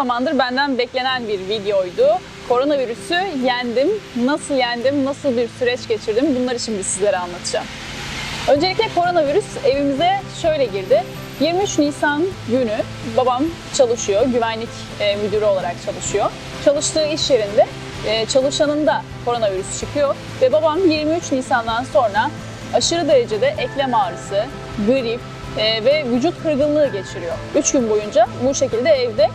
zamandır benden beklenen bir videoydu. Koronavirüsü yendim. Nasıl yendim, nasıl bir süreç geçirdim bunları şimdi sizlere anlatacağım. Öncelikle koronavirüs evimize şöyle girdi. 23 Nisan günü babam çalışıyor, güvenlik e, müdürü olarak çalışıyor. Çalıştığı iş yerinde e, çalışanında koronavirüs çıkıyor ve babam 23 Nisan'dan sonra aşırı derecede eklem ağrısı, grip e, ve vücut kırgınlığı geçiriyor. 3 gün boyunca bu şekilde evde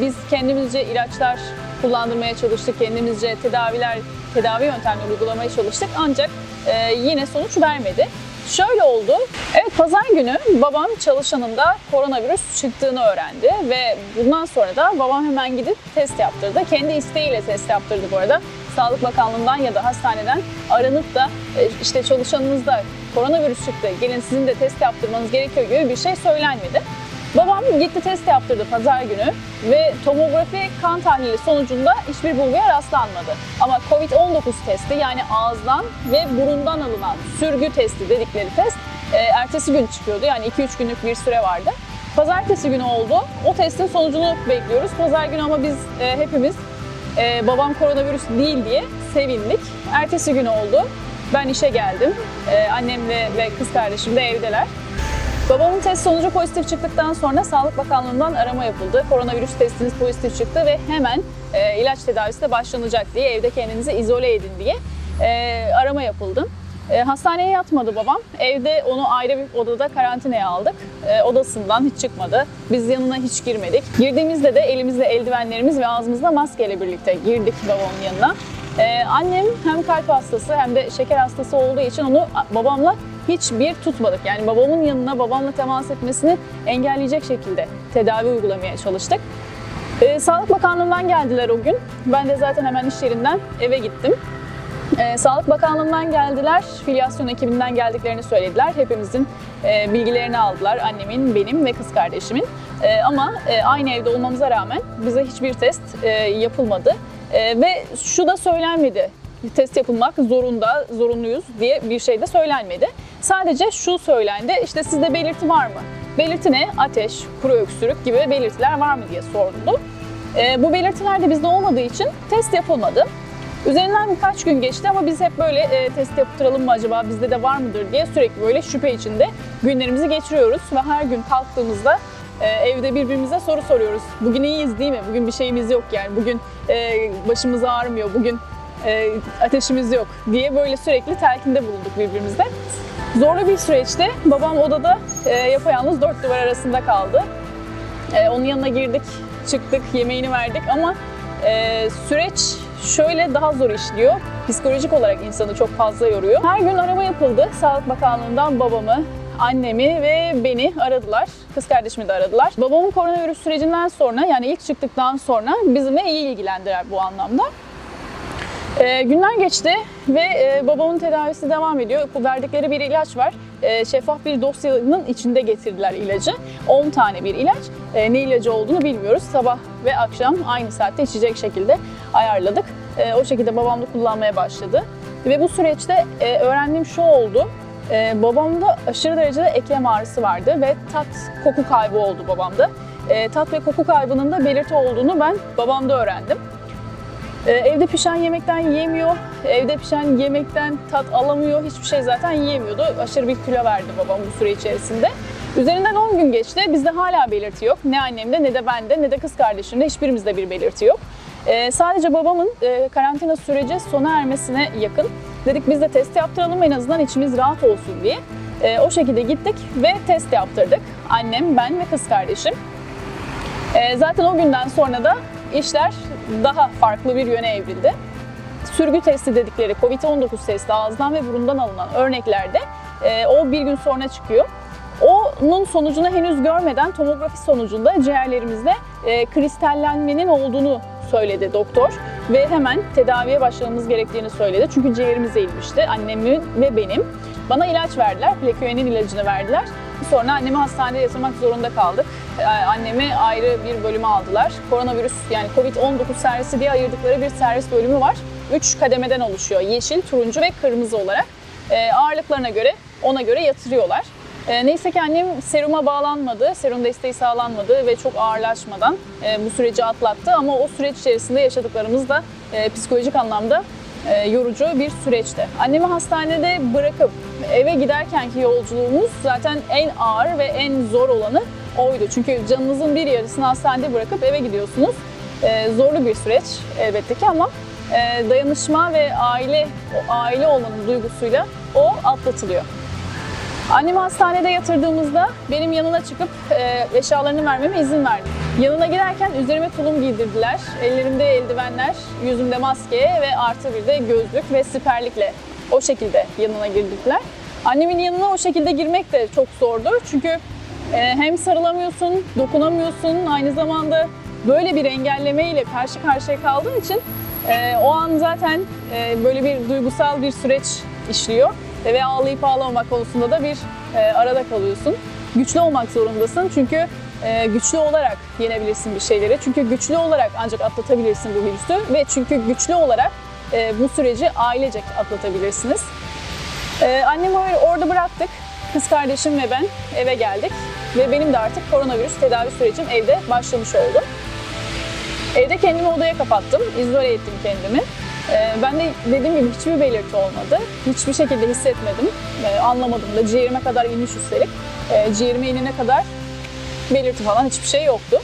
biz kendimizce ilaçlar kullandırmaya çalıştık, kendimizce tedaviler, tedavi yöntemleri uygulamaya çalıştık ancak e, yine sonuç vermedi. Şöyle oldu. Evet pazar günü babam çalışanında koronavirüs çıktığını öğrendi ve bundan sonra da babam hemen gidip test yaptırdı. Kendi isteğiyle test yaptırdı bu arada. Sağlık Bakanlığı'ndan ya da hastaneden aranıp da e, işte çalışanınızda koronavirüs çıktı, gelin sizin de test yaptırmanız gerekiyor gibi bir şey söylenmedi. Babam gitti test yaptırdı pazar günü ve tomografi kan tahlili sonucunda hiçbir bulguya rastlanmadı. Ama COVID-19 testi yani ağızdan ve burundan alınan sürgü testi dedikleri test e, ertesi gün çıkıyordu. Yani 2-3 günlük bir süre vardı. Pazartesi günü oldu. O testin sonucunu bekliyoruz. Pazar günü ama biz e, hepimiz e, babam koronavirüs değil diye sevindik. Ertesi gün oldu. Ben işe geldim. E, annemle ve kız kardeşim de evdeler. Babamın test sonucu pozitif çıktıktan sonra Sağlık Bakanlığı'ndan arama yapıldı. Koronavirüs testiniz pozitif çıktı ve hemen e, ilaç tedavisi de başlanacak diye evde kendinizi izole edin diye e, arama yapıldı. E, hastaneye yatmadı babam. Evde onu ayrı bir odada karantinaya aldık. E, odasından hiç çıkmadı. Biz yanına hiç girmedik. Girdiğimizde de elimizde eldivenlerimiz ve ağzımızda maskeyle birlikte girdik babamın yanına. Ee, annem hem kalp hastası hem de şeker hastası olduğu için onu babamla hiçbir tutmadık. Yani babamın yanına babamla temas etmesini engelleyecek şekilde tedavi uygulamaya çalıştık. Ee, Sağlık Bakanlığı'ndan geldiler o gün. Ben de zaten hemen iş yerinden eve gittim. Ee, Sağlık Bakanlığı'ndan geldiler, filyasyon ekibinden geldiklerini söylediler. Hepimizin e, bilgilerini aldılar, annemin, benim ve kız kardeşimin. E, ama e, aynı evde olmamıza rağmen bize hiçbir test e, yapılmadı. E, ve şu da söylenmedi, test yapılmak zorunda, zorunluyuz diye bir şey de söylenmedi. Sadece şu söylendi, işte sizde belirti var mı? Belirti ne? Ateş, kuru öksürük gibi belirtiler var mı diye soruldu. E, bu belirtiler de bizde olmadığı için test yapılmadı. Üzerinden birkaç gün geçti ama biz hep böyle e, test yaptıralım mı acaba bizde de var mıdır diye sürekli böyle şüphe içinde günlerimizi geçiriyoruz ve her gün kalktığımızda e, evde birbirimize soru soruyoruz. Bugün iyiyiz değil mi? Bugün bir şeyimiz yok yani. Bugün e, başımız ağrımıyor. Bugün e, ateşimiz yok diye böyle sürekli telkinde bulunduk birbirimizde. Zorlu bir süreçte babam odada e, yapayalnız dört duvar arasında kaldı. E, onun yanına girdik, çıktık, yemeğini verdik ama e, süreç şöyle daha zor işliyor. Psikolojik olarak insanı çok fazla yoruyor. Her gün arama yapıldı. Sağlık Bakanlığı'ndan babamı, annemi ve beni aradılar. Kız kardeşimi de aradılar. Babamın koronavirüs sürecinden sonra yani ilk çıktıktan sonra bizimle iyi ilgilendiler bu anlamda. Ee, günler geçti ve e, babamın tedavisi devam ediyor. Verdikleri bir ilaç var. E, şeffaf bir dosyanın içinde getirdiler ilacı. 10 tane bir ilaç. E, ne ilacı olduğunu bilmiyoruz. Sabah ve akşam aynı saatte içecek şekilde ayarladık. E, o şekilde babam da kullanmaya başladı. Ve bu süreçte e, öğrendiğim şu oldu. E, babamda aşırı derecede eklem ağrısı vardı ve tat koku kaybı oldu babamda. E, tat ve koku kaybının da belirti olduğunu ben babamda öğrendim. Ee, Evde pişen yemekten yiyemiyor, evde pişen yemekten tat alamıyor, hiçbir şey zaten yiyemiyordu. Aşırı bir kilo verdi babam bu süre içerisinde. Üzerinden 10 gün geçti, bizde hala belirti yok. Ne annemde ne de bende ne de kız kardeşimde hiçbirimizde bir belirti yok. Ee, sadece babamın e, karantina süreci sona ermesine yakın. Dedik biz de test yaptıralım en azından içimiz rahat olsun diye. Ee, o şekilde gittik ve test yaptırdık. Annem, ben ve kız kardeşim. Ee, zaten o günden sonra da işler daha farklı bir yöne evrildi. Sürgü testi dedikleri COVID-19 testi ağızdan ve burundan alınan örneklerde e, o bir gün sonra çıkıyor. Onun sonucunu henüz görmeden tomografi sonucunda ciğerlerimizde e, kristallenmenin olduğunu söyledi doktor ve hemen tedaviye başlamamız gerektiğini söyledi. Çünkü ciğerimize inmişti annemin ve benim. Bana ilaç verdiler, plaküenin ilacını verdiler. Sonra annemi hastanede yatırmak zorunda kaldık. Ee, Annemi ayrı bir bölüme aldılar. Koronavirüs yani Covid-19 servisi diye ayırdıkları bir servis bölümü var. Üç kademeden oluşuyor. Yeşil, turuncu ve kırmızı olarak. Ee, ağırlıklarına göre ona göre yatırıyorlar. E, neyse ki annem seruma bağlanmadı, serum desteği sağlanmadı ve çok ağırlaşmadan e, bu süreci atlattı. Ama o süreç içerisinde yaşadıklarımız da e, psikolojik anlamda e, yorucu bir süreçti. Annemi hastanede bırakıp eve giderkenki yolculuğumuz zaten en ağır ve en zor olanı oydu. Çünkü canınızın bir yarısını hastanede bırakıp eve gidiyorsunuz. E, zorlu bir süreç elbette ki ama e, dayanışma ve aile aile olmanın duygusuyla o atlatılıyor. Annemi hastanede yatırdığımızda benim yanına çıkıp e, eşyalarını vermeme izin verdi. Yanına girerken üzerime tulum giydirdiler. Ellerimde eldivenler, yüzümde maske ve artı bir de gözlük ve siperlikle o şekilde yanına girdiler. Annemin yanına o şekilde girmek de çok zordu. Çünkü hem sarılamıyorsun, dokunamıyorsun, aynı zamanda böyle bir engellemeyle karşı karşıya kaldığın için e, o an zaten e, böyle bir duygusal bir süreç işliyor ve ağlayıp ağlamamak konusunda da bir e, arada kalıyorsun. Güçlü olmak zorundasın çünkü e, güçlü olarak yenebilirsin bir şeyleri. Çünkü güçlü olarak ancak atlatabilirsin bu virüsü ve çünkü güçlü olarak e, bu süreci ailecek atlatabilirsiniz. E, annemi or- orada bıraktık. Kız kardeşim ve ben eve geldik ve benim de artık koronavirüs tedavi sürecim evde başlamış oldu. Evde kendimi odaya kapattım, izole ettim kendimi. Ee, ben de dediğim gibi hiçbir belirti olmadı. Hiçbir şekilde hissetmedim. Ee, anlamadım da ciğerime kadar inmiş üstelik. Ee, ciğerime inene kadar belirti falan hiçbir şey yoktu.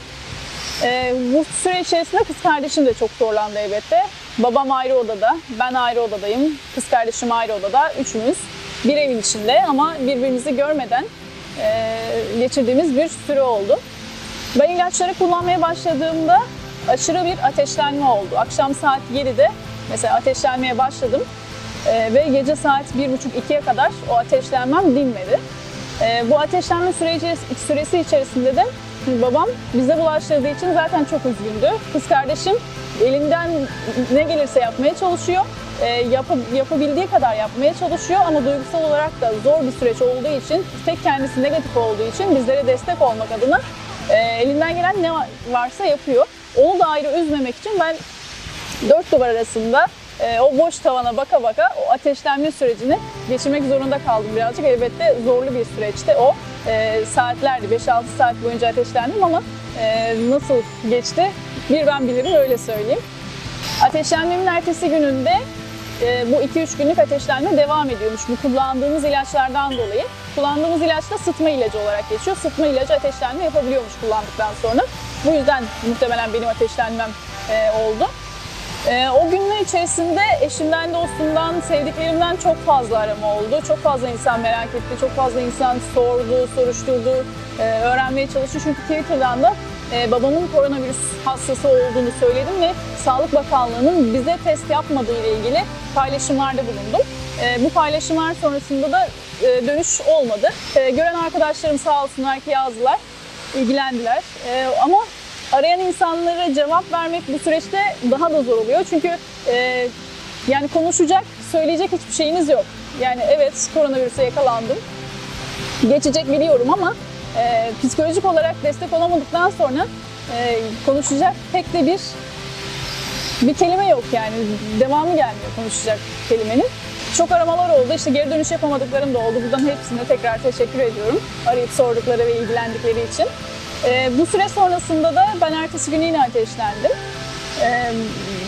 Bu süre içerisinde kız kardeşim de çok zorlandı elbette. Babam ayrı odada, ben ayrı odadayım. Kız kardeşim ayrı odada. Üçümüz bir evin içinde ama birbirimizi görmeden geçirdiğimiz bir süre oldu. Ben ilaçları kullanmaya başladığımda aşırı bir ateşlenme oldu. Akşam saat 7'de mesela ateşlenmeye başladım Ee, ve gece saat 1.30-2'ye kadar o ateşlenmem dinmedi. Ee, bu ateşlenme süreci, süresi içerisinde de babam bize bulaştırdığı için zaten çok üzgündü. Kız kardeşim elinden ne gelirse yapmaya çalışıyor. Ee, yapı- yapabildiği kadar yapmaya çalışıyor ama duygusal olarak da zor bir süreç olduğu için, tek kendisi negatif olduğu için bizlere destek olmak adına e, elinden gelen ne varsa yapıyor. Onu da ayrı üzmemek için ben dört duvar arasında e, o boş tavana baka baka o ateşlenme sürecini geçirmek zorunda kaldım birazcık. Elbette zorlu bir süreçti o. E, saatlerdi, 5-6 saat boyunca ateşlendim ama e, nasıl geçti bir ben bilirim öyle söyleyeyim. Ateşlenmemin ertesi gününde e, bu 2-3 günlük ateşlenme devam ediyormuş bu kullandığımız ilaçlardan dolayı. Kullandığımız ilaç da sıtma ilacı olarak geçiyor. Sıtma ilacı ateşlenme yapabiliyormuş kullandıktan sonra. Bu yüzden muhtemelen benim ateşlenmem e, oldu. E, o günler içerisinde eşimden, dostumdan, sevdiklerimden çok fazla arama oldu. Çok fazla insan merak etti, çok fazla insan sordu, soruşturdu, e, öğrenmeye çalıştı. Çünkü Twitter'dan da e, babamın koronavirüs hastası olduğunu söyledim ve Sağlık Bakanlığı'nın bize test yapmadığı ile ilgili paylaşımlarda bulundum. E, bu paylaşımlar sonrasında da e, dönüş olmadı. E, gören arkadaşlarım sağ olsunlar ki yazdılar, ilgilendiler. Ama arayan insanlara cevap vermek bu süreçte daha da zor oluyor. Çünkü yani konuşacak, söyleyecek hiçbir şeyiniz yok. Yani evet koronavirüse yakalandım, geçecek biliyorum ama e, psikolojik olarak destek olamadıktan sonra e, konuşacak pek de bir bir kelime yok yani devamı gelmiyor konuşacak kelimenin. Çok aramalar oldu. İşte geri dönüş yapamadıklarım da oldu. Buradan hepsine tekrar teşekkür ediyorum. Arayıp sordukları ve ilgilendikleri için. Ee, bu süre sonrasında da ben ertesi gün yine ateşlendim. Ee,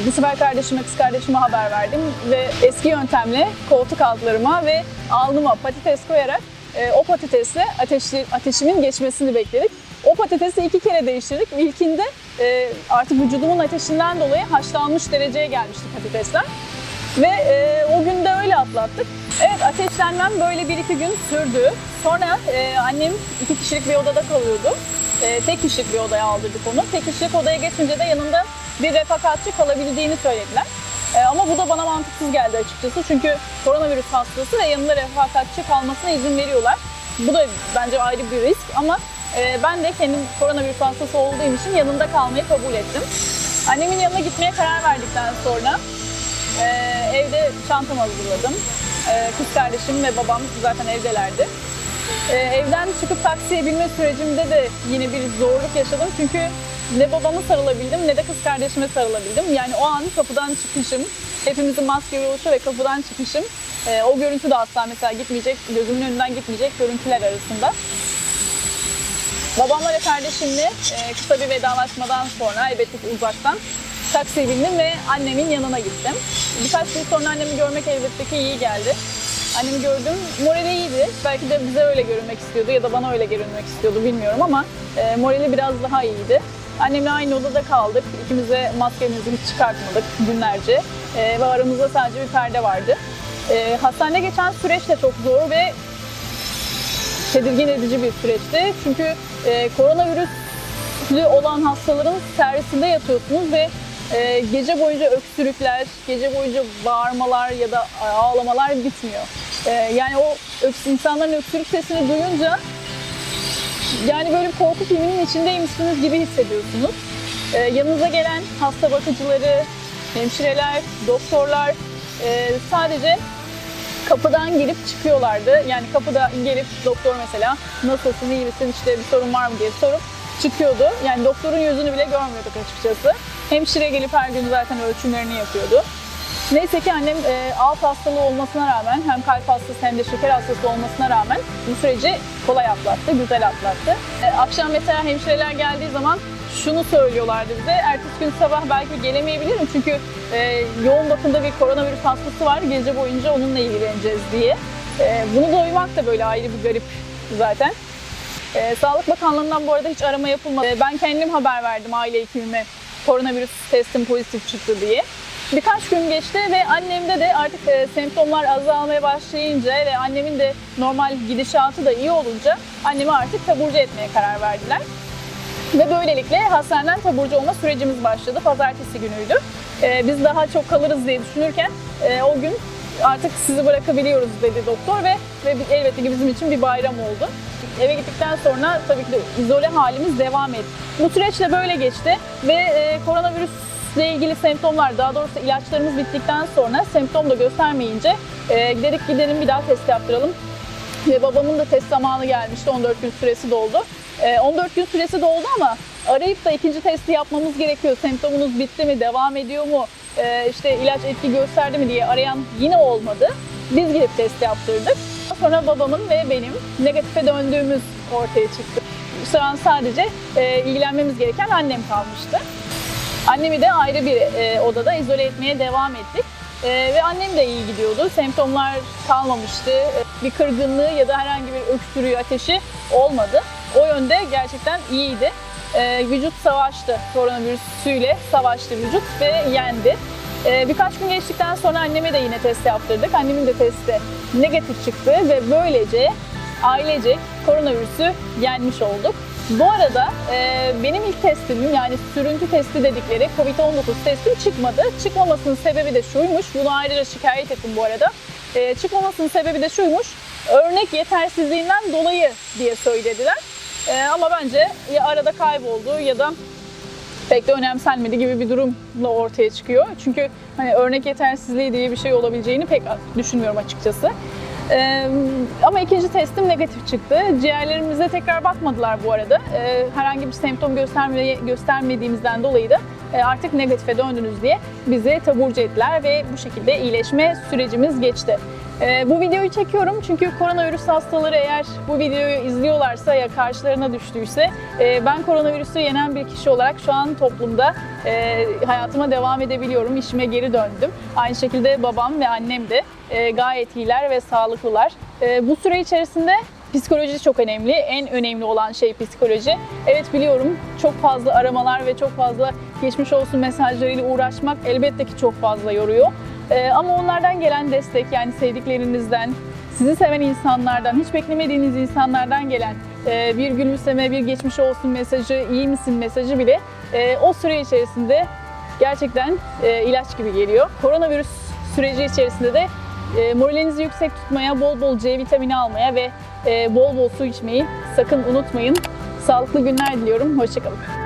bu sefer kardeşime, kız kardeşime haber verdim ve eski yöntemle koltuk altlarıma ve alnıma patates koyarak e, o patatesle ateşli, ateşimin geçmesini bekledik. O patatesi iki kere değiştirdik. İlkinde e, artık vücudumun ateşinden dolayı haşlanmış dereceye gelmişti patatesler. Ve e, o gün de öyle atlattık. Evet ateşlenmem böyle bir iki gün sürdü. Sonra e, annem iki kişilik bir odada kalıyordu. E, tek kişilik bir odaya aldırdık onu. Tek kişilik odaya geçince de yanında bir refakatçi kalabildiğini söylediler. E, ama bu da bana mantıksız geldi açıkçası. Çünkü koronavirüs hastası ve yanında refakatçi kalmasına izin veriyorlar. Bu da bence ayrı bir risk ama e, ben de kendim koronavirüs hastası olduğum için yanında kalmayı kabul ettim. Annemin yanına gitmeye karar verdikten sonra ee, evde çantamı hazırladım. Ee, kız kardeşim ve babam zaten evdelerdi. Evden çıkıp taksiye binme sürecimde de yine bir zorluk yaşadım. Çünkü ne babamı sarılabildim ne de kız kardeşime sarılabildim. Yani o an kapıdan çıkmışım. Hepimizin maske oluşu ve kapıdan çıkışım. E, o görüntü de asla mesela gitmeyecek, gözümün önünden gitmeyecek görüntüler arasında. Babamla ve kardeşimle e, kısa bir vedalaşmadan sonra elbette uzaktan taksiye bindim ve annemin yanına gittim. Birkaç gün sonra annemi görmek elbette ki iyi geldi. Annemi gördüm, morali iyiydi. Belki de bize öyle görünmek istiyordu ya da bana öyle görünmek istiyordu bilmiyorum ama e, morali biraz daha iyiydi. Annemle aynı odada kaldık. İkimiz de maskemizi hiç çıkartmadık günlerce. E, ve aramızda sadece bir perde vardı. E, hastanede geçen süreç de çok zor ve tedirgin edici bir süreçti. Çünkü e, koronavirüslü olan hastaların servisinde yatıyorsunuz ve e, gece boyunca öksürükler, gece boyunca bağırmalar ya da ağlamalar bitmiyor. E, yani o öks insanların öksürük sesini duyunca yani böyle bir korku filminin içindeymişsiniz gibi hissediyorsunuz. E, yanınıza gelen hasta bakıcıları, hemşireler, doktorlar e, sadece kapıdan girip çıkıyorlardı. Yani kapıda gelip doktor mesela nasılsın, iyi misin, işte bir sorun var mı diye sorup çıkıyordu. Yani doktorun yüzünü bile görmüyorduk açıkçası. Hemşire gelip her gün zaten ölçümlerini yapıyordu. Neyse ki annem e, alt hastalığı olmasına rağmen hem kalp hastası hem de şeker hastası olmasına rağmen bu süreci kolay atlattı, güzel atlattı. E, akşam mesela hemşireler geldiği zaman şunu söylüyorlardı bize. Ertesi gün sabah belki gelemeyebilirim çünkü e, yoğun bakımda bir koronavirüs hastası var. Gece boyunca onunla ilgileneceğiz diye. E, bunu duymak da böyle ayrı bir garip zaten. E, Sağlık Bakanlığı'ndan bu arada hiç arama yapılmadı. E, ben kendim haber verdim aile hekimime koronavirüs testim pozitif çıktı diye. Birkaç gün geçti ve annemde de artık e, semptomlar azalmaya başlayınca ve annemin de normal gidişatı da iyi olunca annemi artık taburcu etmeye karar verdiler. Ve böylelikle hastaneden taburcu olma sürecimiz başladı. Pazartesi günüydü. Ee, biz daha çok kalırız diye düşünürken e, o gün artık sizi bırakabiliyoruz dedi doktor ve, ve elbette ki bizim için bir bayram oldu. Eve gittikten sonra tabii ki de izole halimiz devam etti. Bu süreç de böyle geçti ve e, koronavirüsle ilgili semptomlar daha doğrusu ilaçlarımız bittikten sonra semptom da göstermeyince e, giderik gidelim bir daha test yaptıralım ve babamın da test zamanı gelmişti. 14 gün süresi doldu. Ee, 14 gün süresi doldu ama arayıp da ikinci testi yapmamız gerekiyor. Semptomunuz bitti mi, devam ediyor mu, ee, işte ilaç etki gösterdi mi diye arayan yine olmadı. Biz gidip test yaptırdık. Sonra babamın ve benim negatife döndüğümüz ortaya çıktı. Şu an sadece e, ilgilenmemiz gereken annem kalmıştı. Annemi de ayrı bir e, odada izole etmeye devam ettik. E, ve annem de iyi gidiyordu. Semptomlar kalmamıştı. E, bir kırgınlığı ya da herhangi bir öksürüğü, ateşi olmadı. O yönde gerçekten iyiydi. E, vücut savaştı. Koronavirüsüyle savaştı vücut ve yendi. E, birkaç gün geçtikten sonra anneme de yine test yaptırdık. Annemin de testi negatif çıktı ve böylece ailecek koronavirüsü yenmiş olduk. Bu arada e, benim ilk testimim yani sürüntü testi dedikleri COVID-19 testim çıkmadı. Çıkmamasının sebebi de şuymuş, bunu ayrıca şikayet ettim bu arada. E, çıkmamasının sebebi de şuymuş, örnek yetersizliğinden dolayı diye söylediler. E, ama bence ya arada kayboldu ya da pek de önemsenmedi gibi bir durumla ortaya çıkıyor. Çünkü hani örnek yetersizliği diye bir şey olabileceğini pek düşünmüyorum açıkçası. Ee, ama ikinci testim negatif çıktı. Ciğerlerimize tekrar bakmadılar bu arada. Ee, herhangi bir semptom gösterme, göstermediğimizden dolayı da e, artık negatife döndünüz diye bizi taburcu ettiler ve bu şekilde iyileşme sürecimiz geçti. Ee, bu videoyu çekiyorum çünkü koronavirüs hastaları eğer bu videoyu izliyorlarsa ya karşılarına düştüyse e, ben koronavirüsü yenen bir kişi olarak şu an toplumda e, hayatıma devam edebiliyorum. İşime geri döndüm. Aynı şekilde babam ve annem de e, gayet iyiler ve sağlıklılar. E, bu süre içerisinde Psikoloji çok önemli. En önemli olan şey psikoloji. Evet biliyorum çok fazla aramalar ve çok fazla geçmiş olsun mesajlarıyla uğraşmak elbette ki çok fazla yoruyor. Ee, ama onlardan gelen destek yani sevdiklerinizden, sizi seven insanlardan, hiç beklemediğiniz insanlardan gelen e, bir gülümseme, bir geçmiş olsun mesajı, iyi misin mesajı bile e, o süre içerisinde gerçekten e, ilaç gibi geliyor. Koronavirüs süreci içerisinde de moralinizi yüksek tutmaya, bol bol C vitamini almaya ve bol bol su içmeyi sakın unutmayın. Sağlıklı günler diliyorum. Hoşçakalın.